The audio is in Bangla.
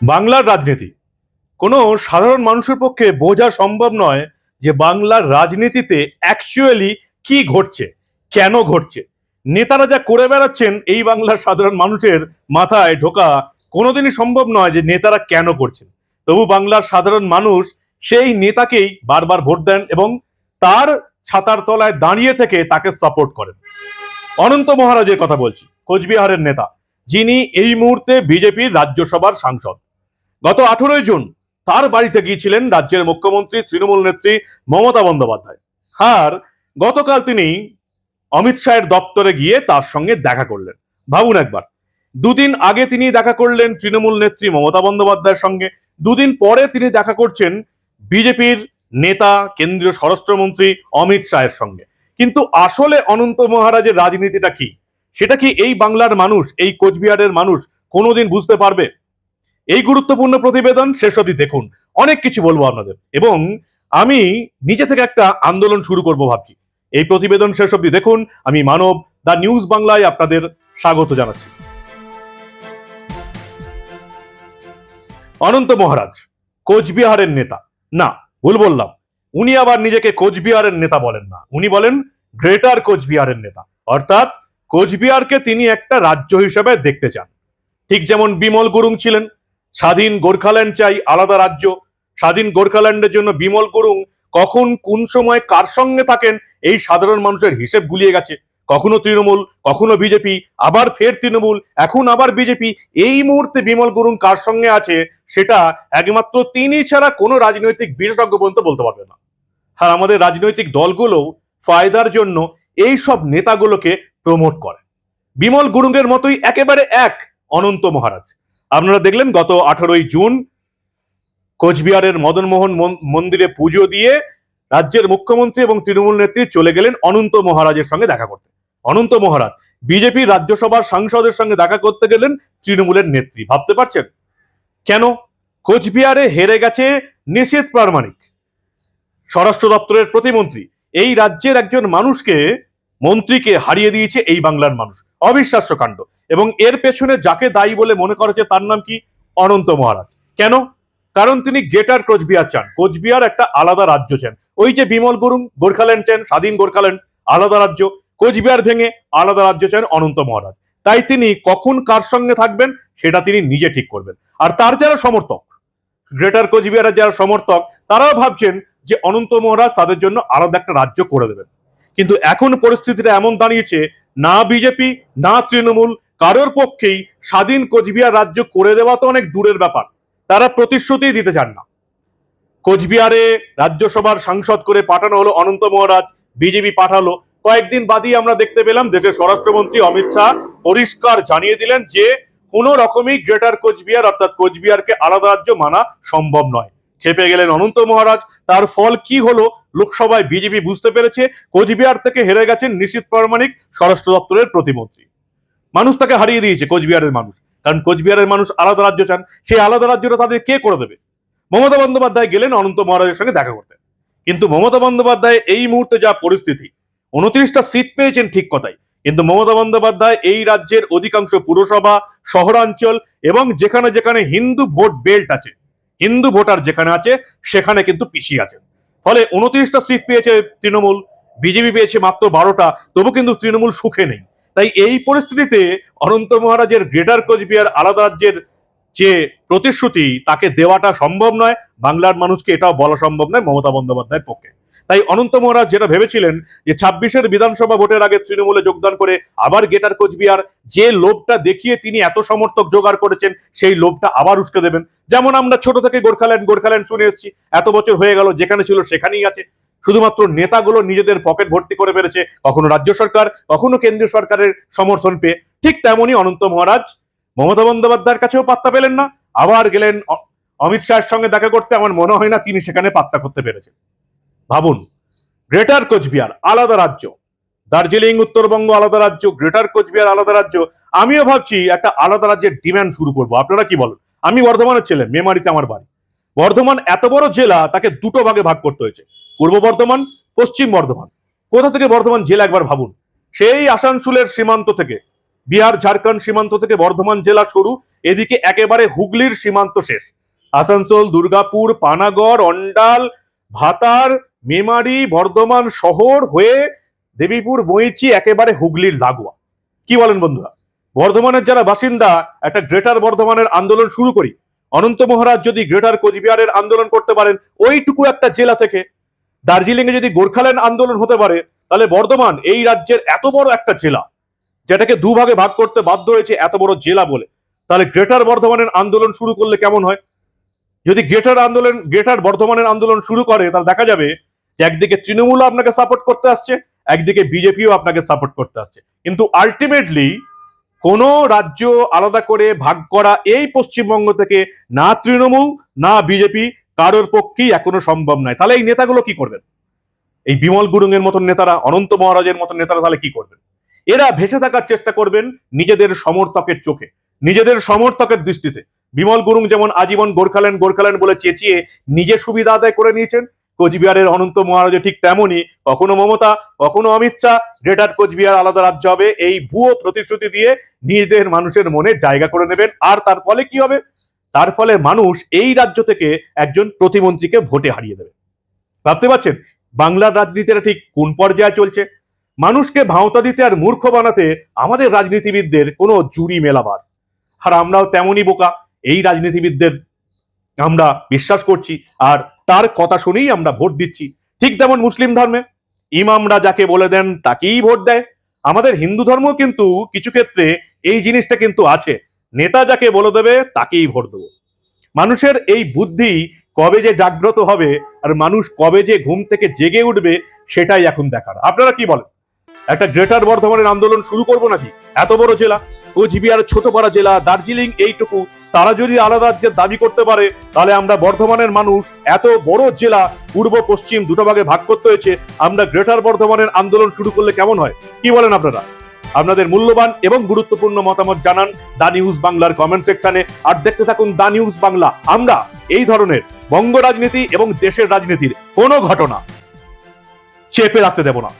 বাংলার রাজনীতি। কোনো সাধারণ মানুষের পক্ষে বোঝা সম্ভব নয় যে বাংলার রাজনীতিতে অ্যাকচুয়ালি কি ঘটছে, কেন ঘটছে। নেতারা যা করে বেড়াচ্ছেন এই বাংলার সাধারণ মানুষের মাথায় ঢোকা কোনোদিনই সম্ভব নয় যে নেতারা কেন করছেন। তবু বাংলার সাধারণ মানুষ সেই নেতাকেই বারবার ভোট দেন এবং তার ছাতার তলায় দাঁড়িয়ে থেকে তাকে সাপোর্ট করেন। অনন্ত মহারাজের কথা বলছি, কোচবিহারের নেতা, যিনি এই মুহূর্তে বিজেপির রাজ্যসভার সাংসদ। গত আঠেরোই জুন তার বাড়িতে গিয়েছিলেন রাজ্যের মুখ্যমন্ত্রী, তৃণমূল নেত্রী মমতা বন্দ্যোপাধ্যায়। আর গতকাল তিনি অমিত শাহের দপ্তরে গিয়ে তার সঙ্গে দেখা করলেন। ভাবুন একবার, দুদিন আগে তিনি দেখা করলেন তৃণমূল নেত্রী মমতা বন্দ্যোপাধ্যায়ের সঙ্গে, দুদিন পরে তিনি দেখা করছেন বিজেপির নেতা, কেন্দ্রীয় স্বরাষ্ট্রমন্ত্রী অমিত শাহের সঙ্গে। কিন্তু আসলে অনন্ত মহারাজের রাজনীতিটা কি? সেটা কি এই বাংলার মানুষ, এই কোচবিহারের মানুষ কোনোদিন বুঝতে পারবে? এই গুরুত্বপূর্ণ প্রতিবেদন শেষ অবধি দেখুন। অনেক কিছু বলব আপনাদের। এবং আমি নিজে থেকে একটা আন্দোলন শুরু করব ভাবছি। এই প্রতিবেদন শেষ অবধি দেখুন। আমি মানব, দা নিউজ বাংলায় আপনাদের স্বাগত জানাচ্ছি। অনন্ত মহারাজ, কোচবিহারের নেতা। না, ভুল বললাম। উনি আবার নিজেকে কোচবিহারের নেতা বলেন না। উনি বলেন গ্রেটার কোচবিহারের নেতা। অর্থাৎ কোচবিহারকে তিনি একটা রাজ্য হিসেবে দেখতে চান। ঠিক যেমন বিমল গুরুং ছিলেন। স্বাধীন গোর্খাল্যান্ড চাই আলাদা রাজ্য। স্বাধীন গোর্খাল্যান্ডের জন্য বিমল গুরুং কখন কোন সময় কার সঙ্গে থাকেন এই সাধারণ মানুষের হিসেব গুলিয়ে গেছে। কখনো তৃণমূল, কখনো বিজেপি, আবার ফের তৃণমূল, এখন আবার বিজেপি। এই মুহূর্তে বিমল গুরুং কার সঙ্গে আছে সেটা একমাত্র তিনি ছাড়া কোনো রাজনৈতিক বিশেষজ্ঞ পর্যন্ত বলতে পারবে না। আর আমাদের রাজনৈতিক দলগুলো ফায়দার জন্য এই সব নেতাগুলোকে প্রমোট করে। বিমল গুরুঙ্গের মতোই একেবারে এক অনন্ত মহারাজ। আপনারা দেখলেন গত আঠারোই জুন কোচবিহারের মদনমোহন মন- মন্দিরে পুজো দিয়ে রাজ্যের মুখ্যমন্ত্রী এবং তৃণমূল নেত্রী চলে গেলেন অনন্ত মহারাজের সঙ্গে দেখা করতে। অনন্ত মহারাজ, বিজেপি রাজ্যসভার সাংসদের সঙ্গে দেখা করতে গেলেন তৃণমূলের নেত্রী, ভাবতে পারছেন? কেন? কোচবিহারে হেরে গেছে নিশীথ প্রামাণিক। স্বরাষ্ট্র দপ্তরের প্রতিমন্ত্রী, এই রাজ্যের একজন মানুষকে মন্ত্রীকে হারিয়ে দিয়েছে এই বাংলার মানুষ। অবিশ্বাস্য কাণ্ড। এবং এর পেছনে যাকে দায়ী বলে মনে করা তার নাম কি? অনন্ত মহারাজ। কেন? কারণ তিনি গ্রেটার কোচবিহার চান। কোচবিহার একটা আলাদা রাজ্য চান। ওই যে বিমল গুরুং গোর্খাল্যান্ড চান, স্বাধীন গোর্খাল্যান্ড, আলাদা রাজ্য, কোচবিহার ভেঙে আলাদা রাজ্য চান অনন্ত মহারাজ। তাই তিনি কখন কার সঙ্গে থাকবেন সেটা তিনি নিজে ঠিক করবেন। আর তার যারা সমর্থক, গ্রেটার কোচবিহারের যারা সমর্থক, তারাও ভাবছেন যে অনন্ত মহারাজ তাদের জন্য আলাদা একটা রাজ্য করে দেবেন। কিন্তু এখন পরিস্থিতিটা এমন দাঁড়িয়েছে, না বিজেপি, না তৃণমূল কারোর পক্ষেই স্বাধীন কোচবিহার রাজ্য করে দেওয়া তো অনেক দূরের ব্যাপার। তারা প্রতিশ্রুতি দিতে চান না। কোচবিহারে রাজ্যসভার সাংসদ করে পাঠানো হলো অনন্ত মহারাজ, বিজেপি পাঠালো। কয়েকদিন বাদই আমরা দেখতে পেলাম দেশের স্বরাষ্ট্রমন্ত্রী অমিত শাহ পরিষ্কার জানিয়ে দিলেন যে, কোনো রকমই গ্রেটার কোচবিহার অর্থাৎ কোচবিহারকে আলাদা রাজ্য মানা সম্ভব নয়। খেপে গেলেন অনন্ত মহারাজ। তার ফল কি হলো লোকসভায় বিজেপি বুঝতে পেরেছে। কোচবিহার থেকে হেরে গেছেন নিশীথ প্রামাণিক স্বরাষ্ট্র দপ্তরের প্রতিমন্ত্রী। মানুষ তাকে হারিয়ে দিয়েছে, কোচবিহারের মানুষ। কারণ কোচবিহারের মানুষ আলাদা রাজ্য চান, সেই আলাদা রাজ্যটা তাদের কে করে দেবে? মমতা বন্দ্যোপাধ্যায় গেলেন অনন্ত মহারাজের সঙ্গে দেখা করতে। কিন্তু মমতা বন্দ্যোপাধ্যায় এই মুহূর্তে যা পরিস্থিতি, উনত্রিশটা সিট পেয়েছেন ঠিক কথাই। কিন্তু মমতা বন্দ্যোপাধ্যায় এই রাজ্যের অধিকাংশ পুরসভা, শহরাঞ্চল এবং যেখানে যেখানে হিন্দু ভোট বেল্ট আছে, হিন্দু ভোটার যেখানে আছে, সেখানে কিন্তু পিছিয়ে আছেন। ফলে উনত্রিশটা সিট পেয়েছে তৃণমূল, বিজেপি পেয়েছে মাত্র বারোটা, তবু কিন্তু তৃণমূল সুখে নেই। তাই এই পরিস্থিতিতে অনন্ত মহারাজের গ্রেটার কোচবিহার আলাদা রাজ্যের যে প্রতিশ্রুতি, তাকে দেওয়াটা সম্ভব নয়। বাংলার মানুষকে এটাও বলা সম্ভব নয় মমতা বন্দ্যোপাধ্যায়ের পক্ষে। তাই অনন্ত মহারাজ যেটা ভেবেছিলেন যে ছাব্বিশের বিধানসভা ভোটের আগে তৃণমূলে যোগদান করে আবার গেটার কোচবিহার, যে লোভটা দেখিয়ে তিনি এত সমর্থক জোগাড় করেছেন, সেই লোভটা আবার উস্কে দেবেন। যেমন আমরা ছোট থেকে গোর্খাল্যান্ড গোর্খাল্যান্ড শুনে এসেছি। এত বছর হয়ে গেল, যেখানে ছিল সেখানেই আছে। শুধুমাত্র নেতাগুলো নিজেদের পকেট ভর্তি করে পেরেছে কখনো রাজ্য সরকার, কখনো কেন্দ্রীয় সরকারের সমর্থন পেয়ে। ঠিক তেমনই অনন্ত মহারাজ, মমতা বন্দ্যোপাধ্যায়ের কাছেও পাত্তা পেলেন না, আবার গেলেন অমিত শাহের সঙ্গে দেখা করতে আমার মনে হয় না তিনি সেখানে পাত্তা করতে পেরেছেন। ভাবুন, গ্রেটার কোচবিহার আলাদা রাজ্য, দার্জিলিং, উত্তরবঙ্গ আলাদা রাজ্য, গ্রেটার কোচবিহার আলাদা রাজ্য, আমিও ভাবছি একটা আলাদা রাজ্যের ডিমান্ড শুরু করব। আপনারা কি বলেন? আমি বর্ধমানের ছেলে, মেমারিতে আমার বাড়ি। বর্ধমান এত বড় জেলা, তাকে দুটো ভাগে ভাগ করতে হয়েছে। পূর্ব বর্ধমান, পশ্চিম বর্ধমান। কোথা থেকে বর্ধমান জেলা একবার ভাবুন। সেই আসানসোলের সীমান্ত থেকে, বিহার, ঝাড়খণ্ড সীমান্ত থেকে বর্ধমান জেলা শুরু এদিকে একেবারে হুগলির সীমান্ত শেষ। আসানসোল, দুর্গাপুর, পানাগড়, অন্ডাল, ভাতার, মেমারি, বর্ধমান শহর হয়ে দেবীপুর বইচি একেবারে হুগলির লাগোয়া। কি বলেন বন্ধুরা? বর্ধমানের যারা বাসিন্দা, একটা গ্রেটার বর্ধমানের আন্দোলন শুরু করি। অনন্ত মহারাজ যদি গ্রেটার কোচবিহারের আন্দোলন করতে পারেন, ওইটুকু একটা জেলা থেকে দার্জিলিং এ যদি গোর্খাল্যান্ড আন্দোলন হতে পারে, তাহলে বর্ধমান এই রাজ্যের এত বড় একটা জেলা, যেটাকে দুভাগে ভাগ করতে বাধ্য হয়েছে এত বড় জেলা বলে। তাহলে গ্রেটার বর্ধমানের আন্দোলন শুরু করলে কেমন হয়? যদি গ্রেটার আন্দোলন, গ্রেটার বর্ধমানের আন্দোলন শুরু করে, তাহলে দেখা যাবে যে একদিকে তৃণমূল আপনাকে সাপোর্ট করতে আসছে, একদিকে বিজেপিও আপনাকে সাপোর্ট করতে আসছে। কিন্তু আলটিমেটলি কোনো রাজ্য আলাদা করে ভাগ করা এই পশ্চিমবঙ্গ থেকে না তৃণমূল, না বিজেপি কারোর পক্ষেই এখনও সম্ভব নয়। তাহলে এই নেতাগুলো কি করবেন? এই বিমল গুরুং এর মতন নেতারা, অনন্ত মহারাজের মতন নেতারা তাহলে কি করবেন? এরা ভেসে থাকার চেষ্টা করবেন নিজেদের সমর্থকের চোখে, নিজেদের সমর্থকের দৃষ্টিতে। বিমল গুরুং যেমন আজীবন গোর্খাল্যান্ড গোর্খাল্যান্ড বলে চেঁচিয়ে নিজে সুবিধা আদায় করে নিয়েছেন, কোচবিহারের অনন্ত মহারাজে ঠিক তেমনই। কখনো মমতা, কখনো অমিত শাহ, গ্রেটার কোচবিহার আলাদা রাজ্য হবে। এই ভুয়ো প্রতিশ্রুতি দিয়ে নিজেদের মানুষের মনে জায়গা করে নেবেন। আর তার ফলে কি হবে? তার ফলে মানুষ এই রাজ্য থেকে একজন প্রতিমন্ত্রীকে ভোটে হারিয়ে দেবে। ভাবতে পারছেন? বাংলার রাজনীতিটা ঠিক কোন পর্যায়ে চলছে? মানুষকে ভাওতা দিতে আর মূর্খ বানাতে আমাদের রাজনীতিবিদদের কোনো জুরি মেলাবার। আর আমরাও তেমনই বোকা, এই রাজনীতিবিদদের আমরা বিশ্বাস করছি আর তার কথা শুনেই আমরা ভোট দিচ্ছি। ঠিক তেমন মুসলিম ধর্মে। ইমামরা যাকে বলে দেন তাকেই ভোট দেয়। আমাদের হিন্দু ধর্ম কিন্তু কিছু ক্ষেত্রে এই জিনিসটা কিন্তু আছে। নেতা যাকে বলে দেবে তাকেই ভোট দেবো। মানুষের এই বুদ্ধি কবে যে জাগ্রত হবে আর মানুষ কবে যে ঘুম থেকে জেগে উঠবে সেটাই এখন দেখার। আপনারা কি বলেন? একটা গ্রেটার বর্ধমানের আন্দোলন শুরু করব নাকি? এত বড় জেলা কোচবিহার ছোটপাড়া জেলা, দার্জিলিং এইটুকু, তারা যদি আলাদা রাজ্যের দাবি করতে পারে, তাহলে আমরা বর্ধমানের মানুষ এত বড় জেলা, পূর্ব, পশ্চিম দুটো ভাগে ভাগ করতে হয়েছে, আমরা গ্রেটার বর্ধমানের আন্দোলন শুরু করলে কেমন হয়? কি বলেন আপনারা? আপনাদের মূল্যবান এবং গুরুত্বপূর্ণ মতামত জানান দা নিউজ বাংলার কমেন্ট সেকশনে। আর দেখতে থাকুন দা নিউজ বাংলা। আমরা এই ধরনের বঙ্গ রাজনীতি এবং দেশের রাজনীতির কোনো ঘটনা চেপে রাখতে দেব না।